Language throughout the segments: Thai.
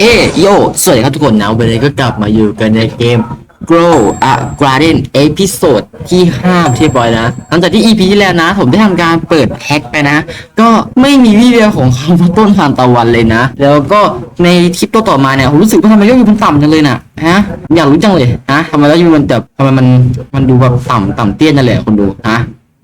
เอ้โย สวัสดีครับทุกคนนะวันนี้ก็กลับมาอยู่กันในเกม Grow a Garden เอพิโซดที่5เรียบอยนะหลังจากที่ EP ที่แล้วนะ ผมได้ทำการเปิดแพ็คไปนะ ก็ไม่มีวิดีโอของคำว่าต้นทานตะวันเลยนะ แล้วก็ในคลิปต่อๆมาเนี่ยผมรู้สึกว่าทำไมยอดวิวมันต่ำจังเลยน่ะฮะ อยากรู้จังเลยฮะทำไมยอดวิวมันแบบทำไมมันมันดูแบบต่ำต่ำเตี้ยนนั่นแหละคนดูฮะ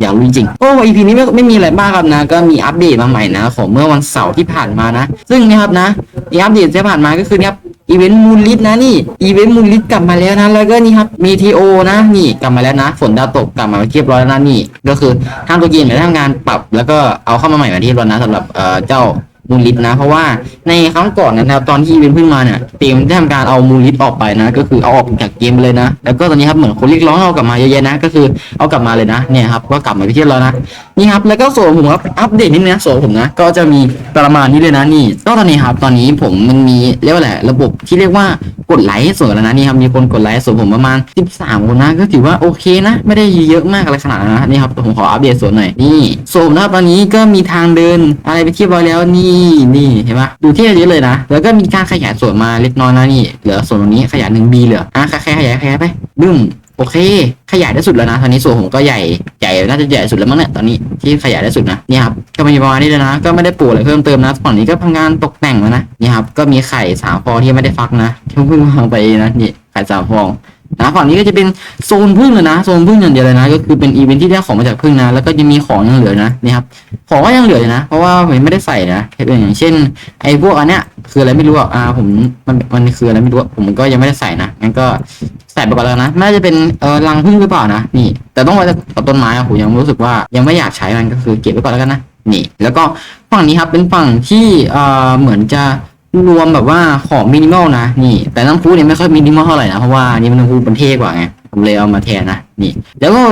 อยากรู้จริงโอ้ EP นี้ไม่ไม่มีอะไรมากครับนะ ก็มีอัปเดตมาใหม่นะ ของเมื่อวันเสาร์ที่ผ่านมานะ ซึ่งนะครับนะอีอัปเดตที่ผ่านมาก็คือนะครับอีเวนต์มูลลิทนะนี่อีเวนต์มูลลิทกลับมาแล้วนะ แล้วก็นี่ครับมีทีโอนะนี่กลับมาแล้วนะ ฝนดาวตกกลับมาเรียบร้อยแล้วนะนี่ ก็คือทางตัวเกมเนี่ยได้ทำงานปรับ แล้วก็เอาเข้ามาใหม่มาที่รียบร้อนนะสำหรับเอ่อเจ้า มูลลิทนะ เพราะว่าในครั้งก่อนนะครับตอนที่อีเวนต์เพิ่งมาเนี่ยเกมได้ทำการเอามูลลิทออกไปนะ ก็คือเอาออกจากเกมไปเลยนะ แล้วก็ตอนนี้ครับเหมือนคนเรียกร้องเอากลับมาเยอะๆนะ ก็คือเอากลับมาเลยนะเนี่ยครับก็กลับมาที่เรานะนี่ครับแล้วก็ส่วนผมครับอัปเดตนิดนึงนะส่วนผมนะก็จะมีประมาณนี้เลยนะนี่ก็ตอนนี้ครับตอนนี้ผมมันมีเรียกว่าอะไรระบบที่เรียกว่ากดไลค์ส่วนแล้วนะนี่ครับมีคนกดไลค์ส่วนผมประมาณ 13 คนนะก็ถือว่าโอเคนะ ไม่ได้เยอะมากอะไรขนาดนั้นนะนี่ครับผมขออัปเดตส่วนหน่อยนี่ส่วนนะครับตอนนี้ก็มีทางเดินอะไรไปเทียบร้อยแล้วนี่นี่เห็นปะดูที่เยอะเลยนะ แล้วก็มีการขยายส่วนมาเล็กน้อยนะนี่ เหลือส่วนตรงนี้ขยายหนึ่งบีเหลือ อะขยายขยายขยายไป บึ้มโอเค ขยายได้สุดแล้วนะ ตอนนี้ส่วนผมก็ใหญ่ ใหญ่ น่าจะใหญ่สุดแล้วมั้งเนี่ย ตอนนี้ที่ขยายได้สุดนะ นี่ครับ ก็มีประมาณนี้เลยนะ ก็ไม่ได้ปลูกอะไรเพิ่มเติมนะฝั่งนี้ก็ทำงานตกแต่งแล้วนะ นี่ครับ ก็มีไข่สามฟองที่ไม่ได้ฟักนะ ที่เพิ่งวางไปนะ นี่ ไข่สามฟอง นะฝั่งนี้ก็จะเป็นโซนพึ่งเลยนะโซนพึ่งอย่างเดียวเลยนะ ก็คือเป็นอีเวนท์ที่ได้ของมาจากพึ่งนะ แล้วก็จะมีของยังเหลือนะนี่ครับของก็ยังเหลืออยู่นะ เพราะว่าผมไม่ได้ใส่นะอย่างเช่น ไอ้พวกอันเนี้ยคืออะไรไม่รู้อะผมมันมันคืออะไรไม่รู้ผมก็ยังไม่ได้ใส่นะงั้นก็ใส่ไปก่อนแล้วนะน่าจะเป็นเออรังพึ่งหรือเปล่านะนี่ แต่ต้องไว้กับต้นไม้อะผมยังรู้สึกว่ายังไม่อยากใช้มันก็คือเก็บไว้ก่อนแล้วกันนะนี่ แล้วก็ฝั่งนี้ครับเป็นฝั่งที่เออเหมือนจะ รวมแบบว่าของมินิมอลนะนี่แต่น้ำพุเนี่ยไม่ค่อยมินิมอลเท่าไหร่นะเพราะว่านี่มันน้ำพุมันเท่กว่าไงผมเลยเอามาแทนนะนี่ แล้วก็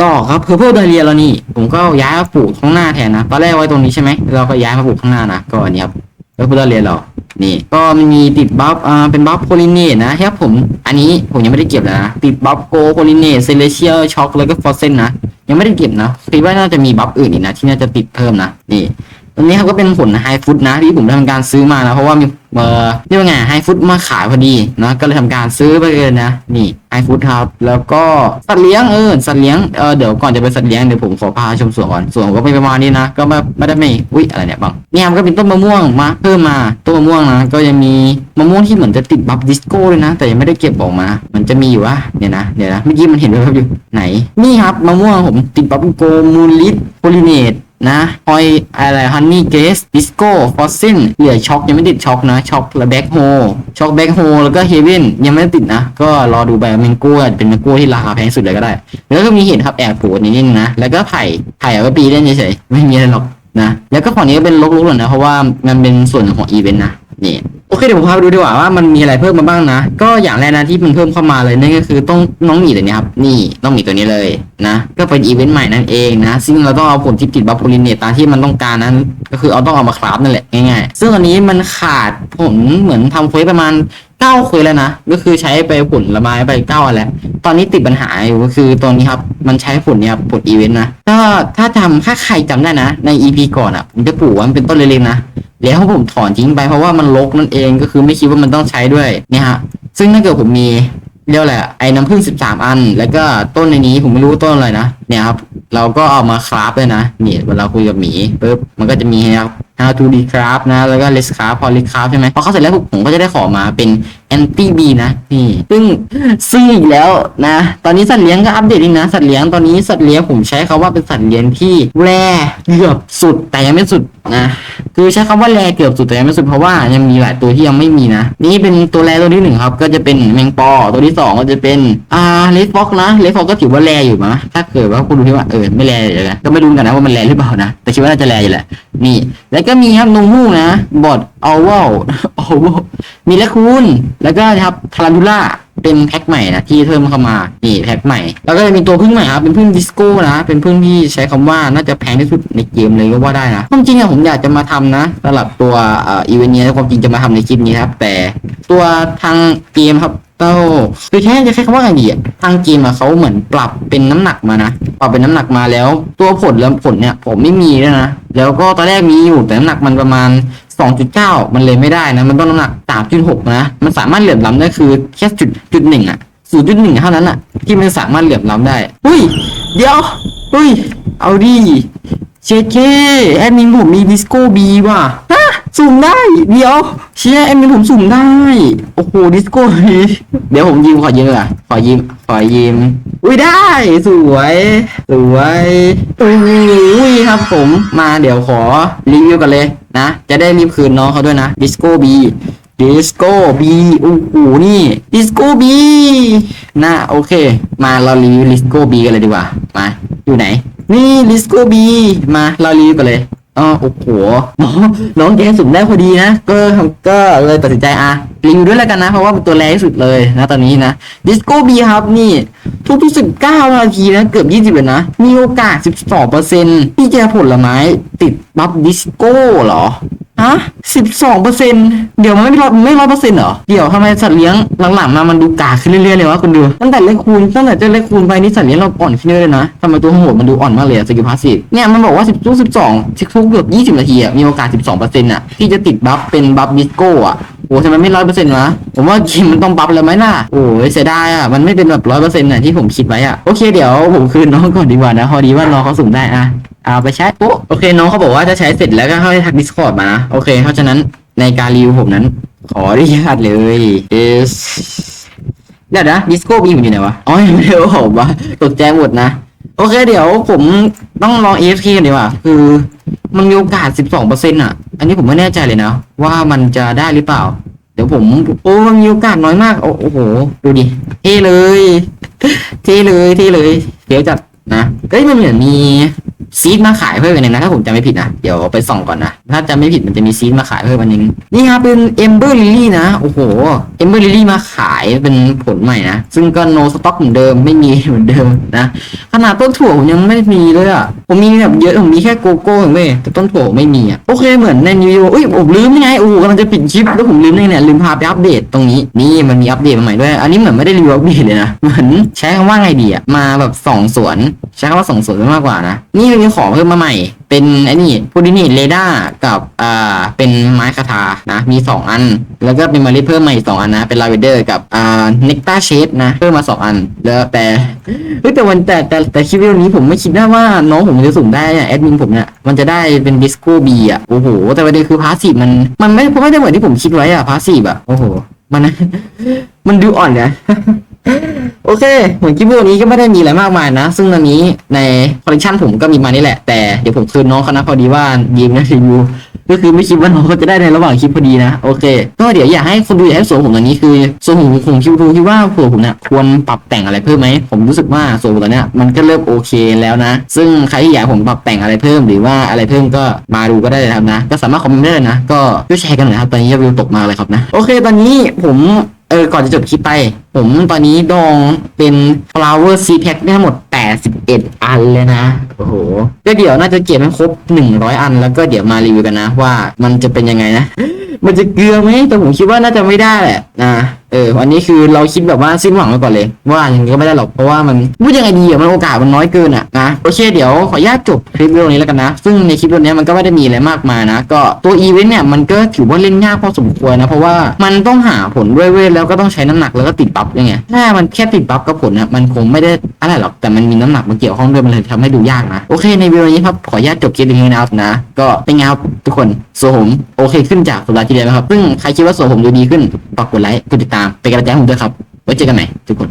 ดอกครับเพอร์เพลดาเรียแล้วนี่ ผมก็ย้ายมาปลูกข้างหน้าแทนนะตอนแรกไว้ตรงนี้ใช่ไหมเราก็ย้ายมาปลูกข้างหน้านะก็อันนี้ครับเพอร์เพลดาเรียเรานี่ ก็มันมีติดบัฟอ่าเป็นบัฟโพลิเนตนะครับผมอันนี้ผมยังไม่ได้เก็บเลยนะติดบัฟโกโพลิเนตเซเลเชียลช็อกแล้วก็ฟอสเซนนะยังไม่ได้เก็บนะคิดว่าน่าจะมีบัฟอื่นอีกนะที่น่าจะติดเพิ่มนะนี่ อันนี้ครับก็เป็นผลไฮฟุตนะที่ผมได้ทำการซื้อมานะเพราะว่ามีเอ่อเรียกว่าไงไฮฟุตมาขายพอดีนะก็เลยทำการซื้อไปเลยนะนี่ไฮฟุตครับ แล้วก็สัตว์เลี้ยงเออสัตว์เลี้ยงเออเดี๋ยวก่อนจะไปสัตว์เลี้ยงเดี๋ยวผมขอพาชมสวนก่อนสวนก็เป็นประมาณนี้นะ ก็ไม่ไม่ได้ไม่อุ้ยอะไรเนี่ยบังเนี่ยมันก็เป็นต้นมะม่วงมาเพิ่มมาต้นมะม่วงนะก็ยังมีมะม่วงที่เหมือนจะติดบัฟดิสโก้เลยนะ แต่ยังไม่ได้เก็บออกมามันจะมีอยู่วะเนี่ยนะเดี๋ยวนะเมื่อกี้มันเห็นด้วยครับอยู่ไหนนี่ครับมะม่วงผมติดบัฟโกมูลิสโพลิเนต นะฮอยอะไรฮันนี่เกสดิสโก้ฟอสซินเหลือช็อกยังไม่ติดช็อกนะช็อกและแบ็คโฮช็อกแบ็คโฮแล้วก็เฮเว่นยังไม่ได้ติดนะ ก็รอดูไปเมนโก้เป็นเมนโก้ที่ราคาแพงสุดเลยก็ได้ แล้วก็มีเห็ดครับแอบปลูนิดนึงนะ แล้วก็ไผ่ไผ่เอาไว้ปีเล่นเฉยๆไม่มีอะไรหรอกนะ แล้วก็ฝั่งนี้ก็เป็นลกๆหน่อยนะ เพราะว่ามันเป็นส่วนของอีเวนต์นะนี่ โอเคเดี๋ยวผมพาไปดูดีกว่าว่ามันมีอะไรเพิ่มมาบ้างนะ ก็อย่างแรกนะที่มันเพิ่มเข้ามาเลยนั่นก็คือต้องน้องหมีตัวนี้ครับนี่น้องหมีตัวนี้เลยนะ ก็เป็นอีเวนต์ใหม่นั่นเองนะ ซึ่งเราต้องเอาผลที่ติดบัฟโพลินเนตตามที่มันต้องการนั้น ก็คือเอาต้องเอามาคราฟนั่นแหละง่ายๆซึ่งตอนนี้มันขาดผลเหมือนทำเควสประมาณเก้าเควสแล้วนะก็คือใช้ไปผลละไม้ไปเก้าอันแล้วตอนนี้ติดปัญหาอยู่ก็คือตัวนี้ครับมันใช้ผลเนี่ยผลอีเวนต์นะก็ถ้าจำถ้าใครจำได้นะ ใน EP ก่อนอะผมจะปลูกมันเป็นต้นเล็กๆนะ แล้วผมถอนทิ้งไปเพราะว่ามันรกนั่นเองก็คือไม่คิดว่ามันต้องใช้ด้วยเนี่ยฮะซึ่งถ้าเกิดผมมีเรียกแหละไอ้น้ำผึ้งสิบสามอัน แล้วก็ต้นในนี้ผมไม่รู้ต้นอะไรนะเนี่ยครับเราก็เอามาคราฟเลยนะนี่เวลาคุยกับหมีปุ๊บมันก็จะมีนะครับ how to decraft นะแล้วก็ let's craft polycraft ใช่ไหมพอเขาเสร็จแล้วผมก็จะได้ขอมาเป็น anti b นะนี่ซึ่งซึ่งอีกแล้วนะ ตอนนี้สัตว์เลี้ยงก็อัปเดตอีกนะ สัตว์เลี้ยงตอนนี้สัตว์เลี้ยงผมใช้คาว่าเป็นสัตว์เลี้ยงที่แรเกือบสุดแต่ยังไม่สุดนะคือใช้คำว่าแรเกือบสุดแต่ยังไม่สุดเพราะว่ายังมีหลายตัวที่ยังไม่มีนะ นี่เป็นตัวแรตัวที่หนึ่งครับ ก็จะเป็นแมงปอตัวที่สองก็จะเป็นอ่าเลสฟอกนะเลสฟอกก็ถือว่าแรอยู่มะถ้าเกิดว่าคุณดูที่ว่าเออไม่แรเลยนะก็ไม่รู้กันนะว่ามันแรหรือเปล่านะแต่คิดว่าน่าจะแรอยู่แหละนี่แล้วก็มีครับนงมูกนะบอดเอาวลเอาวลมีแลคูนแล้วก็นะครับทารันทูล่าเป็นแพ็คใหม่นะที่เพิ่มเข้ามา นี่แพ็คใหม่ แล้วก็จะมีตัวพึ่งใหม่ครับเป็นพึ่งดิสโก้นะ เป็นพึ่งที่ใช้คำว่าน่าจะแพงที่สุดในเกมเลยก็ว่าได้นะความจริงอะผมอยากจะมาทำนะสำหรับตัวอีเวนต์นี้ความจริงจะมาทำในคลิปนี้ครับ แต่ตัวทางเกมครับเต้าคือแค่จะใช้คำว่าไงดีอะทางเกมอะเขาเหมือนปรับเป็นน้ำหนักมานะปรับเป็นน้ำหนักมาแล้ว ตัวผลแล้วผลเนี่ยผมไม่มีด้วนะแล้วก็ตอนแรกมีอยู่แต่น้ำหนักมันประมาณ 2.9มันเลยไม่ได้นะ มันต้องน้ำหนัก3.6นะ มันสามารถเหลื่อมล้ำได้คือแค่จุดจุดหนึ่งอะศูนย์จุดหนึ่งเท่านั้นอะที่มันสามารถเหลื่อมล้ำได้อุ้ย เดี๋ยวอุ้ย เอาดิเชเคแอดมินผมมีดิสโก้บีว่ะ สุ่มได้ เดี๋ยว เชียแอดมินผมสุ่มได้ โอ้โหดิสโก้บีเดี๋ยวผมยืมขอยืมเลยขอยืมขอยืมอุ้ยได้ สวย สวยอุ้ยครับผมมาเดี๋ยวขอรีวิวกันเลยนะ จะได้รีบคืนน้องเขาด้วยนะดิสโก้บีดิสโก้บีโอ้โหนี่ดิสโก้บีนะโอเค มาเรารีวิวดิสโก้บีกันเลยดีกว่ามาอยู่ไหน นี่ดิสโก้บีมาเรารีวิวกันเลย อ๋อโอ้โหน้องน้องแกสุดได้พอดีนะก็ก็เลยตัดสินใจอะรีวิวด้วยแล้วกันนะ เพราะว่าเป็นตัวแรงที่สุดเลยนะตอนนี้นะดิสโก้บีครับนี่ ทุกทุกสิบเก้านาทีนะ เกือบยี่สิบเลยนะ มีโอกาสสิบสองเปอร์เซ็นที่จะผลไม้ติดบัฟดิสโก้เหรอะสิบสองเปอร์เซ็นเดี๋ยวมันไม่ร้อยไม่ร้อยเปอร์เซ็นต์เหรอ เดี๋ยวทำไมสัตว์เลี้ยงหลังๆมามันดูกากขึ้นเรื่อยๆเลยวะคุณดู ตั้งแต่เลขคูณตั้งแต่เจ้าเลขคูณไปนี่สัตว์เลี้ยงเราอ่อนขึ้นเรื่อยๆนะทำไมตัวโหดมันดูอ่อนมากเลยอะสกิลพาสซีฟเนี่ยมันบอกว่าสิบทุกสิบสองทุกเกือบยี่สิบนาทีอะมีโอกาสสิบสองเปอร์เซ็นต์อะที่จะติดบัฟเป็นบัฟดิสโก้อะโอ้ทำไมไม่ร้อยเปอร์เซ็นต์วะผมว่าเกมมันต้องบัฟแล้วไหมล่ะโอ้ยเสียดายอะมันไม่เป็นแบบร้อยเปอร์เซ็นต์อะที่ผมคิดไว้อะโอเคเดี๋ยวผมคืนน้องก่อนดีกว่านะพอดีว่าน้องเขาสุ่มได้อะ เอาไปใช้ปุ๊บโอเคน้องเขาบอกว่าจะใช้เสร็จแล้วก็เข้าไปทัก Discord มานะโอเค เพราะฉะนั้นในการรีวิวผมนั้น ขออนุญาตเลย is เดี๋ยวนะ Disco บีมอยู่ไหนวะอ๋อยังไม่ได้เอาผมวะตกใจหมดนะโอเค เดี๋ยวผมต้องลอง AFK กันดีกว่าคือมันมีโอกาส 12%อะ อันนี้ผมไม่แน่ใจเลยนะ ว่ามันจะได้หรือเปล่า เดี๋ยวผม โอ้มันมีโอกาสน้อยมาก โอ้โอ้โหดูดิ เท่เลย เท่เลย เท่เลย เดี๋ยวจัดนะเอ้ย มันเหมือนมี ซีดมาขายเพิ่มอันหนึงนะถ้าผมจำไม่ผิดนะเดี๋ยวไปส่องก่อนนะถ้าจำไม่ผิดมันจะมีซีดมาขายเพิ่มอันนึงนี่ครับเป็นเอมเบอร์ลิลี่นะโอ้โหเอมเบอร์ลิลี่มาขายเป็นผลใหม่นะซึ่งก็โนสต็อกเหมือนเดิมไม่มีเหมือนเดิมนะขนาดต้นถั่วผมยังไม่มีเลยอะผมมีแบบเยอะผมมีแค่โกโก้เองเว้ยแต่ต้นถั่วไม่มีอะโอเคเหมือนในนิวอุ้ยผมลืมยังไงโอ้กำลังจะปิดคลิปแล้วผมลืมได้ไงเนี่ยลืมพาไปอัปเดตตรงนี้นี่มันมีอัปเดตใหม่ด้วยอันนี้เหมือนไม่ได้รีวิวอัปเดตเลยนะเหมือนใช้คำว่าไงดีอะมาแบบสองสวนใช้คำว่าสองสวนมากกว่านะนีมันมีของเพิ่มมาใหม่ เป็นไอ้นี่โพดินตเรดาร์กับอ่าเป็นไม้คาถานะมีสองอัน แล้วก็เป็นมาริเพิ่มมาอีกสองอันนะ เป็นลาเวนเดอร์กับอ่าเนกตาเชดนะ เพิ่มมาสองอัน แล้วแต่เฮ้ยแต่วันแต่แต่แต่คลิปวิดีโอนี้ผมไม่คิดนะว่าน้องผมจะสุ่มได้เนี่ยแอดมินผมเนี่ยมันจะได้เป็นดิสโก้บีอะโอ้โห แต่ประเด็นคือพาสซีฟมันมันไม่ไม่ได้เหมือนที่ผมคิดไว้อะพาสซีฟอะโอ้โหมันมันดูอ่อนเนี่ย โอเคเหมือนคลิปวิดีโอนี้ก็ไม่ได้มีอะไรมากมายนะ ซึ่งตอนนี้ในคอลเลคชันผมก็มีมานี่แหละ แต่เดี๋ยวผมคืนน้องเขานะพอดีว่ายืมนะรีวิวก็คือไม่คิดว่าน้องเขาจะได้ในระหว่างคลิปพอดีนะ โอเค ก็เดี๋ยวอยากให้คนดูอยากให้สวนผมตอนนี้คือสวนผมผมคิดดูคิดว่าสวผมเนี่ยควรปรับแต่งอะไรเพิ่มไหมผมรู้สึกว่าสวนผมตอนเนี้ยมันก็เริ่มโอเคแล้วนะ ซึ่งใครที่อยากผมปรับแต่งอะไรเพิ่มหรือว่าอะไรเพิ่มก็มาดูก็ได้เลยครับนะ ก็สามารถคอมเมนต์ได้นะ ก็ช่วยแชร์กันหน่อยครับตอนนี้ยอดวิวตกมาเลยครับนะ โอเค ตอนนี้ผม เออ ก่อนจะจบคลิปไป ผมตอนนี้ดองเป็น flower seed pack ได้ทั้งหมด 81 อันเลยนะ โอ้โหก็เดี๋ยวน่าจะเก็บให้ครบ 100 อัน แล้วก็เดี๋ยวมารีวิวกันนะ ว่ามันจะเป็นยังไงนะ มันจะเกลือไหมแต่ผมคิดว่าน่าจะไม่ได้แหละนะเอออันนี้คือเราคิดแบบว่าสิ้นหวังไปก่อนเลย ว่าอย่างนี้ก็ไม่ได้หรอกเพราะว่ามันพูดยังไงดีอะมันโอกาสมันน้อยเกินอะนะโอเคเดี๋ยวขออนุญาตจบคลิปวิดีโอนี้แล้วกันนะ ซึ่งในคลิปวิดีโอนี้มันก็ไม่ได้มีอะไรมากมายนะ ก็ตัวอีเวนต์เนี่ยมันก็ถือว่าเล่นยากพอสมควรนะ เพราะว่ามันต้องหาผลด้วยเวทแล้วก็ต้องใช้น้ำหนักแล้วก็ติดบัฟยังไงถ้ามันแค่ติดบัฟกับผลนะมันคงไม่ได้ ไรหรอกแต่มันมีน้ำหนักมาเกี่ยวข้องด้วยมันเลยทำให้ดูยากนะ โอเคในวิดีโอนี้ครับขออนุญาตจบคลิปนี้นะครับนะ ก็เป็นไงครับทุกคนโซผมโอเคขึ้นจากสัปดาห์ที่แล้วนะครับซึ่งใครคิดว่าโซผมดูดีขึ้นฝากกดไลค์กดติดตามเป็นกำลังใจให้ผมด้วยครับไว้เจอกันใหม่ทุกคน